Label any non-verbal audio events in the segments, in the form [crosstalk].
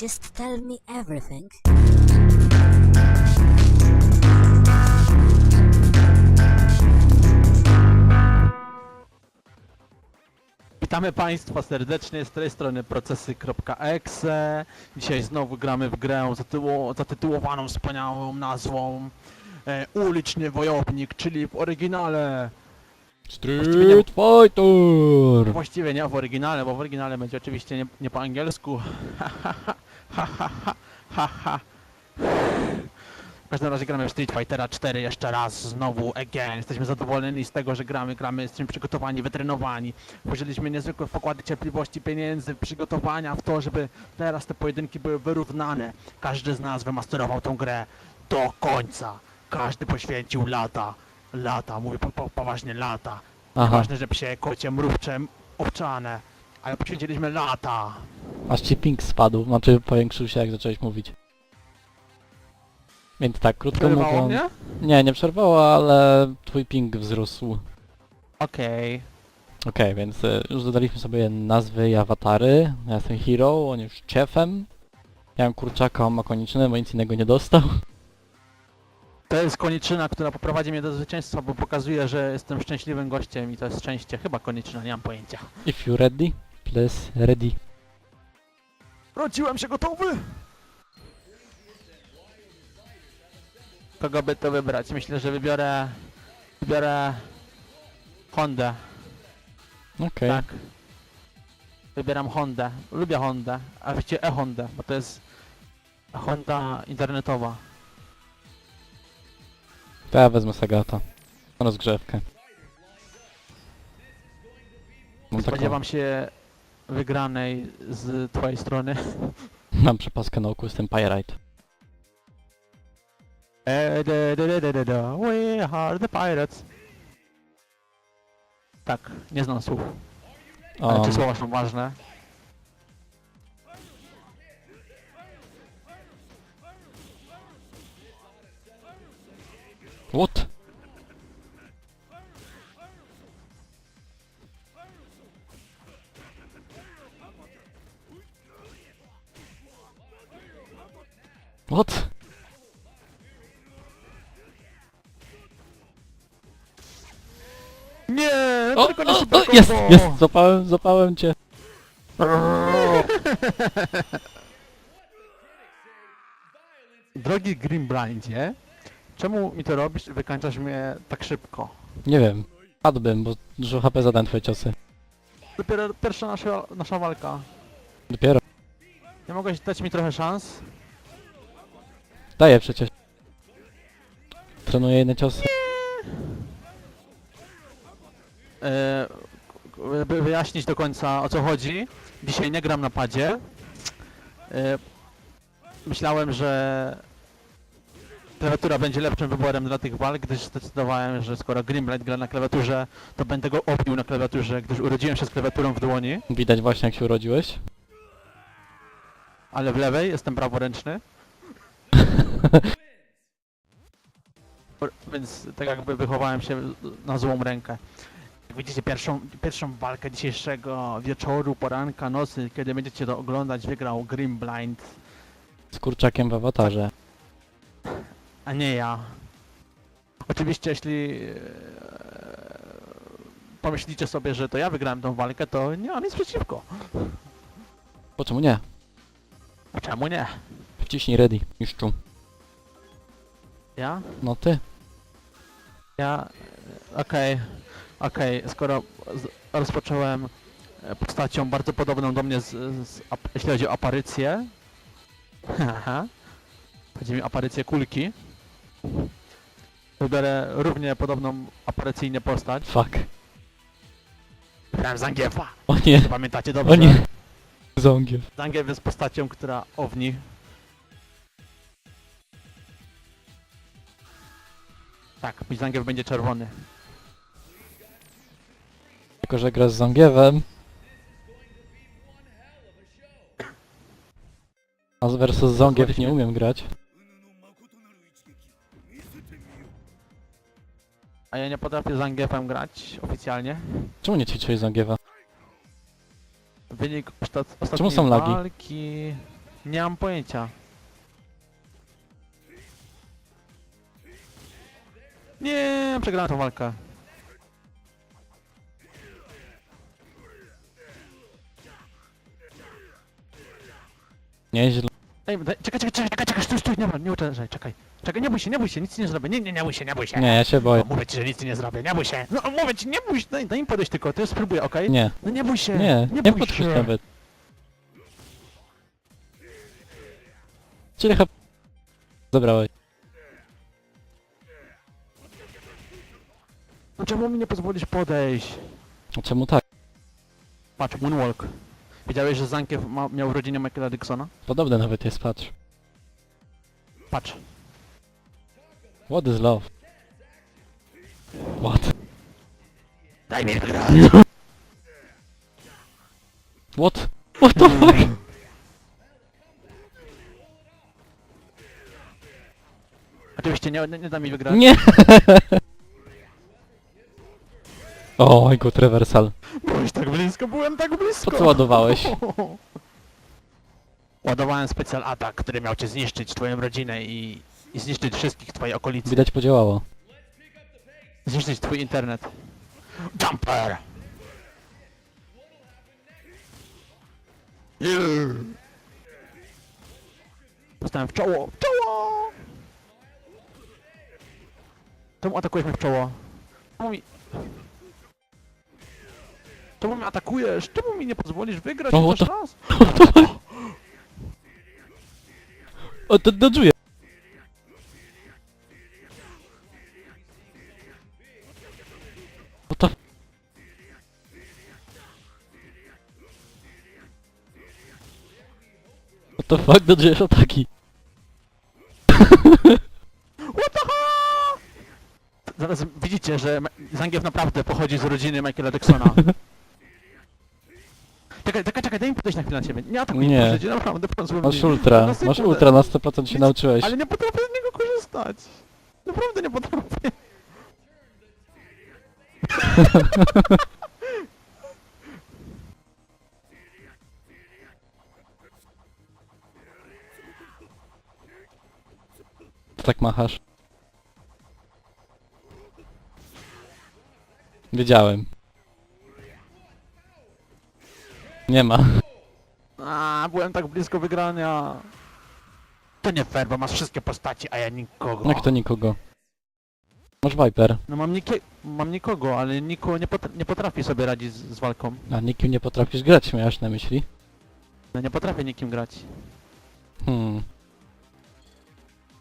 Just tell me everything. Witamy Państwa serdecznie z tej strony procesy.exe. Dzisiaj znowu gramy w grę zatytuło, zatytułowaną wspaniałą nazwą e, Uliczny Wojownik, czyli w oryginale. Właściwie nie- Street Fighter! Właściwie nie w oryginale, bo w oryginale będzie oczywiście nie, nie po angielsku. [laughs] Ha, ha. W każdym razie gramy w Street Fightera 4 jeszcze raz, znowu again. Jesteśmy zadowoleni z tego, że gramy, gramy, jesteśmy przygotowani, wytrenowani. Włożyliśmy niezwykłe pokłady cierpliwości, pieniędzy, przygotowania w to, żeby teraz te pojedynki były wyrównane. Każdy z nas wymasterował tą grę do końca. Każdy poświęcił lata. Lata, mówię po, po, poważnie lata. Aha, Ważne, że psie, kocie, mrówcze, owczane. Ale poświęciliśmy lata. Aż ci ping spadł, znaczy powiększył się jak zacząłeś mówić. Więc tak, krótko Przerywało mówiąc... mnie? Nie, nie przerwało, ale twój ping wzrósł. Okej. Okej, więc e, już dodaliśmy sobie nazwy i awatary. Ja jestem Hero, on już Chiefem. Ja mam kurczaka, on ma koniczny, bo nic innego nie dostał. To jest koniczyna, która poprowadzi mnie do zwycięstwa, bo pokazuje, że jestem szczęśliwym gościem i to jest szczęście. Chyba koniczyna, nie mam pojęcia. If you ready, please ready. Wróciłem się gotowy! Kogo by to wybrać? Myślę, że wybiorę... Wybiorę... Hondę, Okej. tak. Wybieram Hondę. Lubię Hondę, a wiecie e-Hondę, bo to jest Honda internetowa. To ja wezmę Sagata. Rozgrzewkę. Mam taką... Spodziewam się wygranej z twojej strony. [laughs] Mam przepaskę na oku, jestem Pyrite. E. We are the pirates. Tak, nie znam słów, ale Um, czy słowa są ważne? What? Nie, O, tylko nie o, o, jest, jest, zapałem, zapałem cię. [laughs] Drogi Grimblindzie, czemu mi to robisz i wykańczasz mnie tak szybko? Nie wiem, padłbym, bo dużo HP zadałem twoje ciosy. Dopiero pierwsza nasza, nasza walka. Dopiero. Nie mogłeś dać mi trochę szans? Daję przecież. Trenuję jedne ciosy. e, by wyjaśnić do końca o co chodzi. Dzisiaj nie gram na padzie. E, myślałem, że klawiatura będzie lepszym wyborem dla tych walk, gdyż zdecydowałem, że skoro Grimlight gra na klawiaturze, to będę go obił na klawiaturze, gdyż urodziłem się z klawiaturą w dłoni, Widać właśnie jak się urodziłeś. ale w lewej jestem praworęczny. Więc tak jakby wychowałem się na złą rękę. Jak widzicie pierwszą, pierwszą walkę dzisiejszego wieczoru, poranka, nocy, kiedy będziecie to oglądać, wygrał Grim Blind, Z kurczakiem w awatarze. a nie ja. Oczywiście jeśli e, pomyślicie sobie, że to ja wygrałem tą walkę, to nie mam nic przeciwko. Po czemu nie? A czemu nie? Wciśnij ready, mistrzu. Ja? No ty. Ja... e, Okej, okej, skoro z, rozpocząłem e, postacią bardzo podobną do mnie, z, z, ap, jeśli chodzi o aparycję, haha, [laughs] chodzi mi o aparycję kulki, wybiorę równie podobną aparycyjnie postać. Fuck. Wybrałem Zangiewa! O nie, pamiętacie dobrze? o nie. Zongiew. Zangiew jest postacią, która owni. Tak, mój Zangiew będzie czerwony. Tylko, że gra z Zongiewem. A versus Zongiew nie umiem grać. A ja nie potrafię z Zangiewem grać oficjalnie. Czemu nie ćwiczyłeś Zongiewa? Wynik ostat- ostatniej Czemu są lagi? walki... Nie mam pojęcia. Nie, przegrałem tą walkę. Nieźle. Ej, daj, czekaj, czekaj, czekaj, czekaj, czekaj, stój, stój, nie, nie uderzaj, czekaj. Czekaj, nie bój się, nie bój się, nic ci nie zrobię, nie, nie, nie bój się, nie bój się. Nie, ja się boję. No, mówię ci, że nic ci nie zrobię, nie bój się. No, mówię ci, nie bój się, daj, daj mi podejść tylko, to ja spróbuję, okej? Nie, No nie bój się, nie, nie, nie bój podchodź się. nawet. Czyli chyba... Zabrałeś. No czemu mi nie pozwolisz podejść? A czemu tak? Patrz, Moonwalk. Wiedziałeś, że Zankiew ma, miał urodziny Michaela Dixona? Podobne nawet jest, patrz. Patrz. What is love? What? Daj mi wygrać. [laughs] What? What the fuck? [laughs] Oczywiście nie, nie, nie da mi wygrać. Nie! [laughs] O, my god, reversal. Byłeś tak blisko, byłem tak blisko. Po co ładowałeś? [laughs] Ładowałem specjal atak, który miał cię zniszczyć, twoją rodzinę i, i zniszczyć wszystkich twojej okolicy. Widać podziałało. Zniszczyć twój internet. Jumper! Dostałem w czoło! W czoło! Czemu atakujesz mnie w czoło? Czemu mi... Czemu mnie atakujesz? Czemu mi nie pozwolisz wygrać O, chociaż to- raz? [laughs] O, to dodżuję. What the... What the fuck, dodżujesz ataki? What the? Zaraz widzicie, że Ma- Zangief naprawdę pochodzi z rodziny Michaela Jacksona. [laughs] podejść na ciebie. Nie atakuj, Nie. proszę cię, naprawdę pozwól Masz mi. ultra, Na masz ultra, na 100% się nauczyłeś. Ale nie potrafię z niego korzystać. Naprawdę nie potrafię. [laughs] Tak machasz. Wiedziałem. Nie ma. A, byłem tak blisko wygrania. To nie fair, bo masz wszystkie postaci, a ja nikogo. Jak to nikogo? Masz Viper. No mam, nikie... mam nikogo, ale Niko nie, pot... nie potrafi sobie radzić z, z walką. A nikim nie potrafisz grać, miałeś na myśli? No nie potrafię nikim grać. Hmm.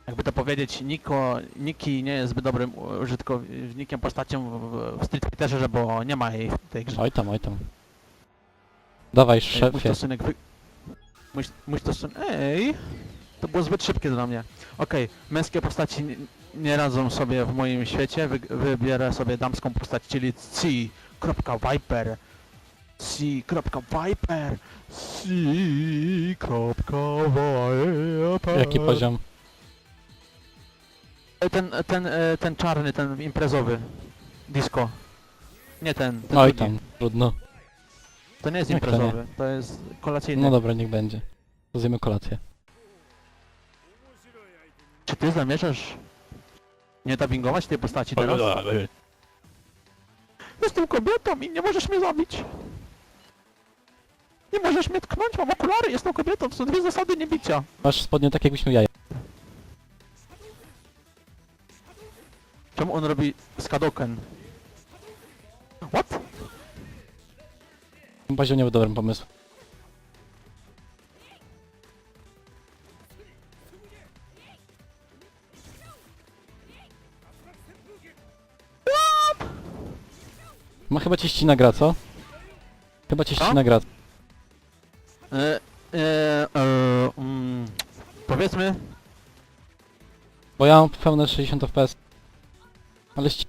Jakby to powiedzieć, Niko, Niki nie jest zbyt dobrym użytkownikiem postacią w, w Street Fighterze, że bo nie ma jej w tej grze. Oj tam, oj tam. Dawaj, Mój szefie. stosunek wy... Mój, mój stosunek... Ej! To było zbyt szybkie dla mnie. Okej, męskie postaci nie, nie radzą sobie w moim świecie. Wy, wybierę sobie damską postać, czyli C.Viper. C.Viper. C.Viper. Jaki poziom? E, Ten, ten, e, ten czarny, ten imprezowy. Disco. Nie ten, ten Oj drugi. tam, trudno. To nie jest Jak to nie? imprezowy, to jest kolacyjny. No dobra, niech będzie. To zjemy kolację. Czy ty zamierzasz nie dubbingować tej postaci teraz? Jestem kobietą i nie możesz mnie zabić. Nie możesz mnie tknąć, mam okulary, jestem kobietą, to są dwie zasady niebicia. Masz spodnie tak jakbyś miał jaja. Czemu on robi skadoken? Ten poziom nie był dobrym pomysłem. Ma chyba cię ścina gra, co? Chyba cię Co? ścina gra. E, e, e, mm, powiedzmy, Bo ja mam pełne 60 fps. Ale ści...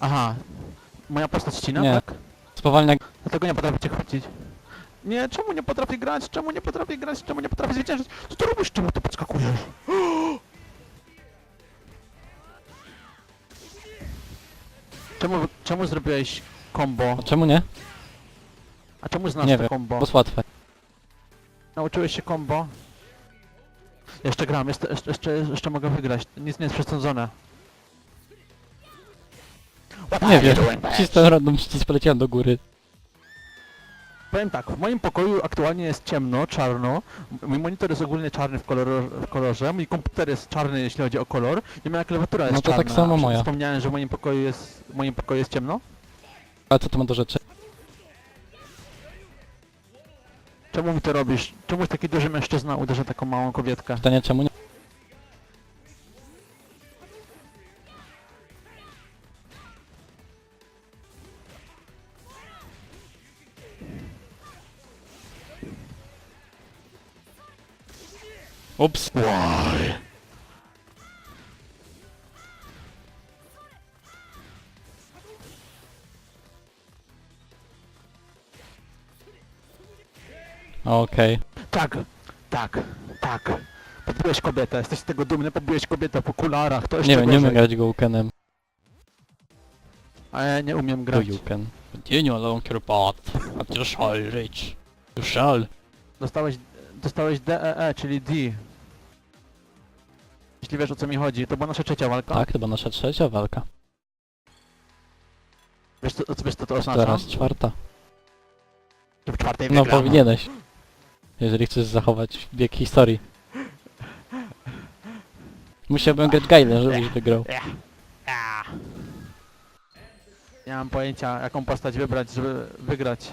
aha, moja postać ścina, Nie. tak? Spowalnia... Dlatego nie potrafię cię chwycić. Nie, czemu nie potrafię grać? Czemu nie potrafię grać? Czemu nie potrafię zwyciężyć? Co ty robisz? Czemu ty podskakujesz? [gasps] Czemu, czemu zrobiłeś combo? A czemu nie? A czemu znasz Nie to wiem, combo? Bo jest łatwe. Nauczyłeś się combo? Jeszcze gram, jeszcze, jeszcze, jeszcze, jeszcze mogę wygrać. Nic nie jest przesądzone. Nie wiem, wcisnąłem random przycisk, poleciałem do góry. Powiem tak, w moim pokoju aktualnie jest ciemno, czarno. Mój monitor jest ogólnie czarny w, kolor, w kolorze, mój komputer jest czarny jeśli chodzi o kolor i moja klawiatura jest No to tak czarna. samo A moja. Wspomniałem, że w moim pokoju jest, w moim pokoju jest ciemno? Ale co to ma do rzeczy? Czemu mi to robisz? Czemu taki duży mężczyzna uderza taką małą kobietkę? Pytanie czemu nie? Ups. Why? Okej. Tak, tak, tak. Pobiłeś kobietę, jesteś z tego dumny, pobiłeś kobietę w okularach, to jeszcze Nie wiem, nie gorzej. umiem grać Goukenem. A ja nie umiem grać. you can. Continue along your path. But you shall reach. You shall. Dostałeś, dostałeś DEE, czyli D. Jeśli wiesz o co mi chodzi, to była nasza trzecia walka. Tak, to była nasza trzecia walka. Wiesz co, wiesz co to oznacza? Teraz czwarta. Że w czwartej No wygram. powinieneś. Jeżeli chcesz zachować bieg historii. Musiałbym grać Gailem, żebyś wygrał. Ja. Nie mam pojęcia jaką postać wybrać, żeby wygrać.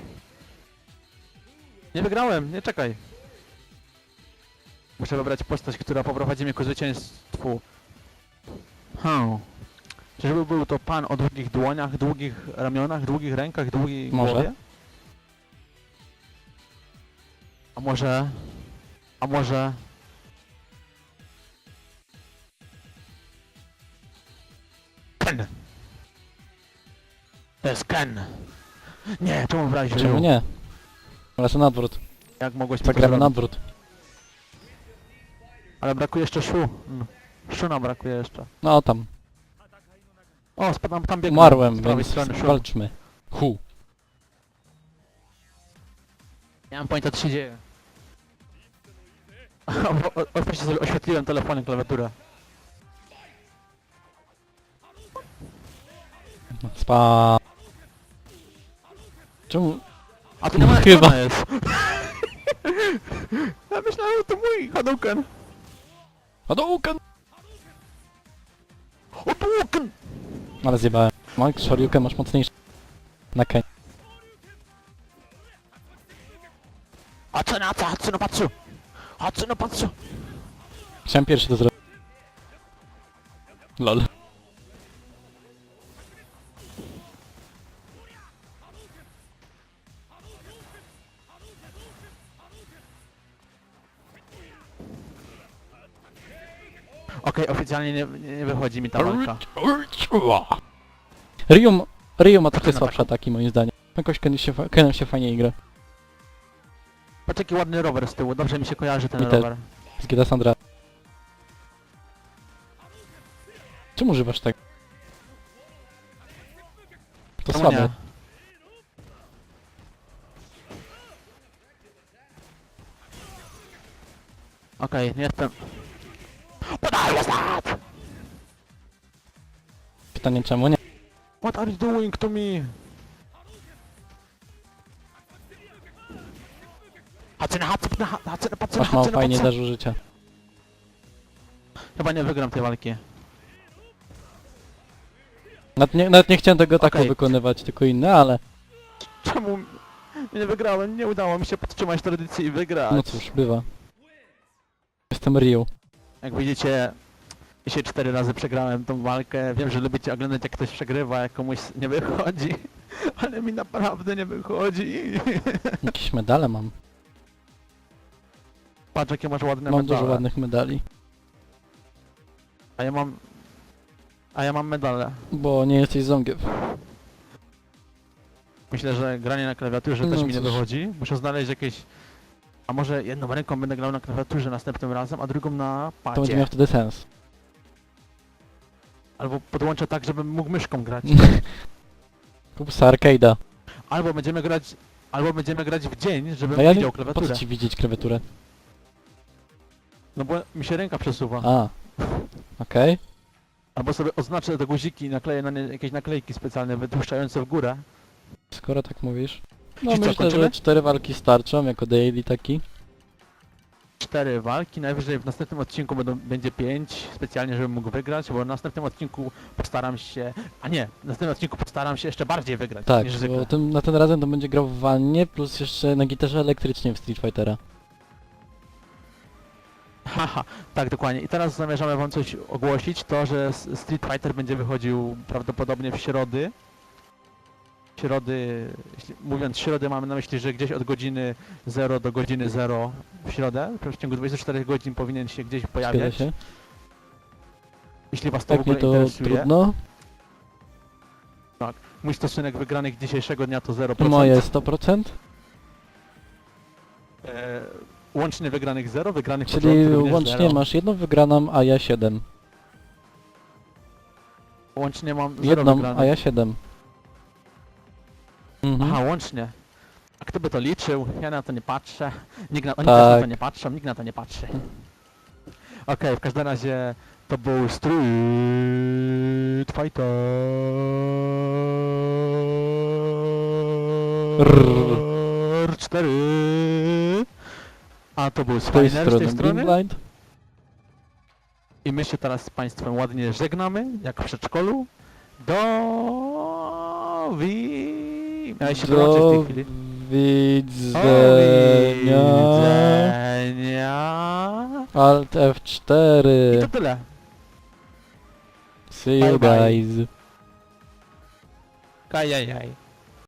Nie wygrałem, nie czekaj. Muszę wybrać postać, która poprowadzi mnie ku zwycięstwu. Hmm. Czyżby był to pan o długich dłoniach, długich ramionach, długich rękach, długiej Może. głowie? A może... A może... Ken! To jest Ken! Nie, czemu wybrałeś Czemu Ryu? nie? Ale to na odwrót. Jak mogłeś mi to Zagramy na zrobić? odwrót. Ale brakuje jeszcze Shu. Mm. Shu nam brakuje jeszcze. No tam. O, spadam tam biegną. Umarłem, z prawej więc strony Shu. walczmy. Hu. Nie mam pojęcia co się dzieje. [laughs] O- sobie oświetliłem telefonem klawiaturę. Spa. Czemu? A tu nie Chyba. Chyba. [laughs] jest. ja myślałem, że to mój Hadouken. Hadouken! Hadouken! Ale zjebałem. Mike Shoryuken masz mocniejszy. Na Ken. Hatsune, Hatsu, Hatsune, Patsu! Hatsune, Patsu! Chciałem pierwszy to zrobić. Lol. Okej, oficjalnie nie, nie wychodzi mi ta walka. Ryu, Ryu ma trochę słabsze ataki moim zdaniem. Jakoś Ken się, fa- Kenem się fajnie gra. Patrz jaki ładny rower z tyłu, dobrze mi się kojarzy ten Mi też. rower. Z Gita Sandra. Czemu używasz tak? To Czemu słabe. nie? Okej, nie jestem... What are you that? Pytanie czemu nie? What are you doing to me? Hatsune, Hatsune, Hatsune, Hatsune, Masz mało fajnie darzu życia. Chyba nie wygram tej walki. Nawet nie, nawet nie chciałem tego ataku Okej. wykonywać, tylko inne, ale Czemu nie wygrałem? Nie udało mi się podtrzymać tradycji i wygrać. no cóż, bywa. Jestem Ryu. Jak widzicie, dzisiaj cztery razy przegrałem tą walkę. Wiem, że lubicie oglądać jak ktoś przegrywa, jak komuś nie wychodzi. [laughs] Ale mi naprawdę nie wychodzi. [laughs] Jakieś medale mam. Patrz jakie masz ładne Mam medale. dużo ładnych medali. A ja mam... A ja mam medale. Bo nie jesteś zągiew. Myślę, że granie na klawiaturze No też mi nie cóż. wychodzi. Muszę znaleźć jakieś... A może jedną ręką będę grał na klawiaturze następnym razem, a drugą na To będzie padzie. miał wtedy sens. Albo podłączę tak, żebym mógł myszką grać. [laughs] Kup sobie arcade'a. Albo będziemy grać Albo będziemy grać w dzień, żebym A ja widział nie... Po klawiaturę. co ci widzieć klawiaturę? No bo mi się ręka przesuwa. A. Okej. Albo sobie oznaczę te guziki i nakleję na nie jakieś naklejki specjalne wytłuszczające w górę. Skoro tak mówisz. No co, myślę, kończymy? że cztery walki starczą jako daily taki. Cztery walki, najwyżej w następnym odcinku będą, będzie pięć, specjalnie żebym mógł wygrać, bo w następnym odcinku postaram się... A nie, w następnym odcinku postaram się jeszcze bardziej wygrać Tak, niż bo tym, na ten razem to będzie grał w wannie, plus jeszcze na gitarze elektrycznie w Street Fightera. Haha, tak dokładnie. I teraz zamierzamy wam coś ogłosić, to, że S- Street Fighter będzie wychodził prawdopodobnie w środy. Środy, mówiąc środy mamy na myśli, że gdzieś od godziny 0 do godziny 0 w środę, w ciągu 24 godzin powinien się gdzieś pojawiać. się? Jeśli was to w Tak mnie ogóle to interesuje. trudno. Mój stosunek wygranych dzisiejszego dnia to 0%. Moje 100%. E, łącznie wygranych 0, wygranych Czyli łącznie zero. masz jedną wygraną, a ja 7. Łącznie mam 0 Jedną, wygranych. a ja 7. Mhm. Aha, łącznie. A kto by to liczył? Ja na to nie patrzę. Nikt na, oni też na Tak. to nie patrzą, nikt na to nie patrzy. Okej, w każdym razie to był Street Fighter Rrr. 4 A to był Z tej Spiner z tej strony strony Greenlight. i my się teraz z Państwem ładnie żegnamy, jak w przedszkolu. Do Ja się wyłączę w tej Do chwili. Do widzenia. widzenia. Alt I F4. to tyle. See you Bye bye. guys. Kajajaj.